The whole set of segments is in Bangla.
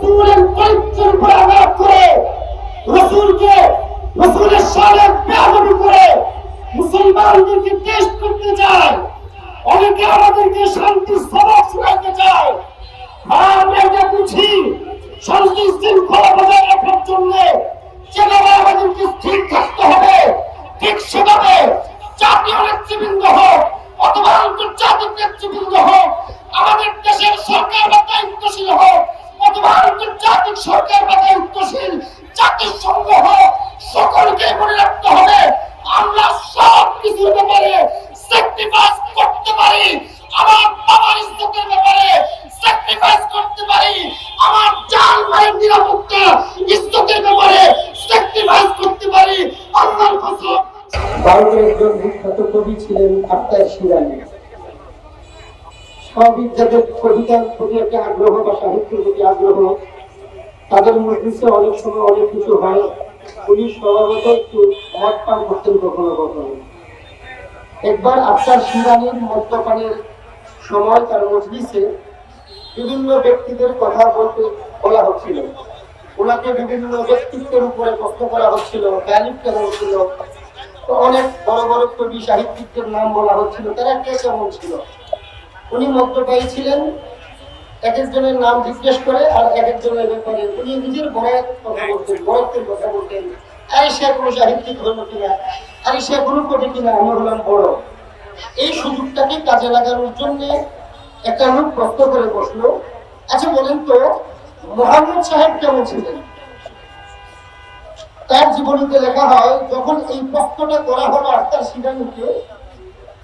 রসুলের চরিত্রের উপর আঘাত করে, রসুলকে রসুলের সামনে বেয়াদবি করে মুসলমানদেরকে টেস্ট করতে চায়, অনেকে আমাদেরকে শান্তি সবক শোনাতে চায়। আমরা এটা বুঝি শান্তি শৃঙ্খলা বজায় রাখার জন্য যেভাবে আমাদেরকে স্থির থাকতে হবে ঠিক সেভাবে জাতীয় নেতৃবৃন্দ হোক অথবা আন্তর্জাতিক নেতৃবৃন্দ হোক আমাদের দেশের সরকার বা দায়িত্বশীল হোক অথবা আন্তর্জাতিক সরকার বা দায়িত্বশীল জাতিসংঘ হোক সকলকে মনে রাখতে হবে আমরা সব কিছুর ব্যাপারে স্যাক্রিফাইস করতে পারি আমার বাবার ইজ্জতের ব্যাপারে স্যাক্রিফাইস করতে পারি আমার জান ভাইয়ের নিরাপত্তা ইজ্জতের ব্যাপারে স্যাক্রিফাইস করতে পারি আল্লাহর কসম ভারতের একজন বিখ্যাত কবি ছিলেন শিরানি কবিতার প্রতি একটা আগ্রহ বা সাহিত্যের প্রতি আগ্রহ। তাদের অনেক সময় অনেক কিছু হয়। উনি স্বভাবত একটু করতেন কখনো কখনো। একবার শিরানির মদ্যপানের সময় তার মজলিসে বিভিন্ন ব্যক্তিদের কথা বলতে বলা হচ্ছিল। ওনাকে বিভিন্ন ব্যক্তিত্বের উপরে প্রশ্ন করা হচ্ছিল তালিফ কেমন ছিল অনেক বড় বড় কবি সাহিত্যিকদের নাম বলা হচ্ছিল, তারা কে কেমন ছিল? উনি মধ্যপায়ী ছিলেন এক একজনের নাম জিজ্ঞেস করে আর এক একজনের ব্যাপারে। উনি নিজের বড়ার কথা বলতেন বড়ত্বের কথা বলতেন, আরে সে কোনো সাহিত্যিক হলো কিনা? আরে সে কোনো কবি কিনা? আমি হলাম বড়। এই সুযোগটাকে কাজে লাগানোর জন্য একটা লোক প্রশ্ন করে বসল আচ্ছা বলেন তো, মোহাম্মদ সাহেব কেমন ছিলেন? তার জীবনীতে লেখা হয়, যখন এই প্রশ্নটা করা হলো আক্তার সিদ্ধান্তকে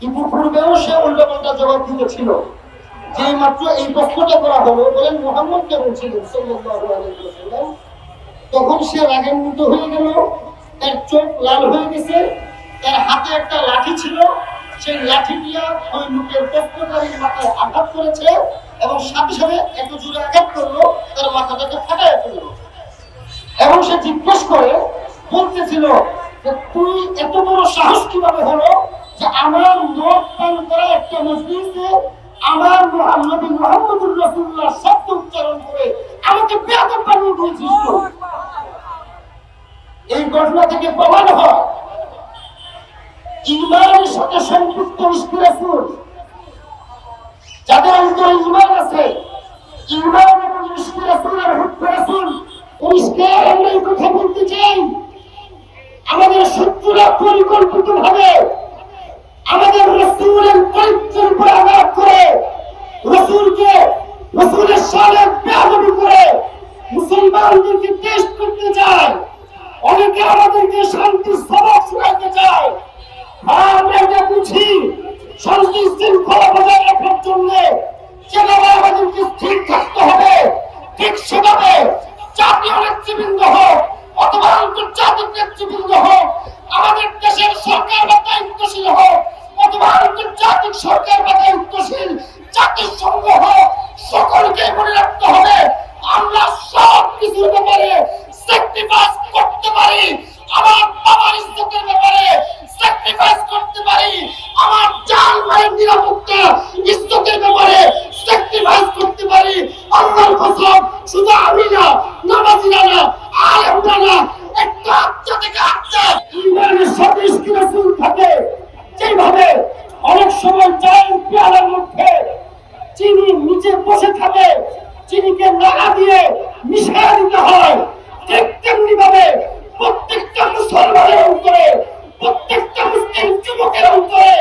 ইতিপূর্বেও সে উল্টাপাল্টা জবাব দিতেছিল যে মাত্র এই প্রশ্নটা করা হলো, বলেন মোহাম্মদ কেমন ছিলেন? সাল্লাল্লাহু আলাইহি ওয়াসাল্লাম। তখন সে রাগান্বিত হয়ে গেল, তার চোখ লাল হয়ে গেছে, তার হাতে একটা লাঠি ছিল, সেই লাঠি দিয়া ওই লোকের প্রশ্নকারীর মাথায় আঘাত করেছে এবং সাথে সাথে এত জোরে আঘাত করল, তার মাথাটাকে ফাটায় ফেলল। এবং সে জিজ্ঞেস করে বলতেছিল যে তুই এত বড় সাহস কীভাবে হলো যে আমার মদ পান করা একটা মজলিসে আমার মোহাম্মদ মোহাম্মদুর রসুল্লাহ শব্দ উচ্চারণ করে আমাকে বানিয়ে দিয়েছিস এই ঘটনা থেকে প্রমাণ হয়। ইমানের সাথে যাদের অন্তরে ইমান আছে, ইমান এবং ইস্কি রাসূলের হুক্ম রাসূল পরিষ্কার আমরা এই কথা বলতে চাই। আমাদের শত্রুরা পরিকল্পিত ভাবে আমাদের রসুলের চরিত্রের উপর আঘাত করে রসুলকে রসুলের সামনে বেয়াদবি করে মুসলমানদেরকে টেস্ট করতে চায় অনেকে আমাদেরকে শান্তি সবক শোনাতে চায় আর আমরা এটা বুঝি শান্তি শৃঙ্খলা বজায় রাখার জন্য যেভাবে আমাদেরকে স্থির থাকতে হবে ঠিক সেভাবে জাতীয় নেতৃবৃন্দ হোক অথবা আন্তর্জাতিক নেতৃবৃন্দ হোক আমাদের দেশের সরকার বা দায়িত্বশীল হোক অথবা আন্তর্জাতিক সরকার বা দায়িত্বশীল সকলকে মনে রাখতে হবে, আমরা সব কিছুর ব্যাপারে স্যাক্রিফাইস করতে পারি। আমার বাবার ইজ্জতের ব্যাপারে স্যাক্রিফাইস করতে পারি। আমার জান ভাইয়ের নিরাপত্তা ইজ্জতের ব্যাপারে স্যাক্রিফাইস করতে পারি। আল্লাহর কসম, শুধু আমি না নামাজিরা না আলেমরা না একটা আত্মা থেকে আত্মা ইমানের সাথে ইস্কি থাকে। যেভাবে অনেক সময় চায়ের পেয়ালার মধ্যে চিনি নিচে বসে থাকে চিনিকে নাড়া দিয়ে মিশিয়ে দিতে হয়, ঠিক তেমনি ভাবে প্রত্যেকটা মুসলমানের অন্তরে, প্রত্যেকটা মুসলিম যুবকের অন্তরে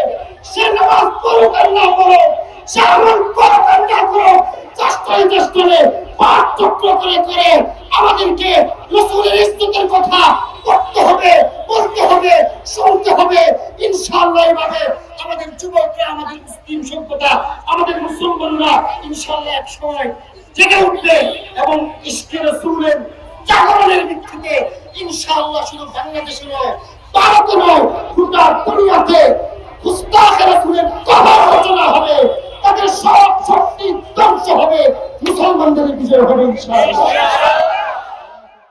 সে নামাজ পড়ুক আর না পড়ুক, সে আমল করুক না করুক, চেষ্টায় চেষ্টায় পাঠ চক্র করে করে আমাদেরকে রসুলের ইজ্জতের কথা করতে হবে, বলতে হবে, শুনতে হবে ইনশাআল্লাহ এভাবে আমাদের যুবকরা, আমাদের মুসলিম সভ্যতা, আমাদের মুসলমানরা এক সময় জেগে উঠবে এবং ইস্কে রসুলের জাগরণের ভিত্তিতে শুধু বাংলাদেশে নয়, ভারতে নয়, গোটা দুনিয়াতে রচনা হবে। তাদের সব শক্তি ধ্বংস হবে। মুসলমানদের বিজয় হবে ইনশাআল্লাহ।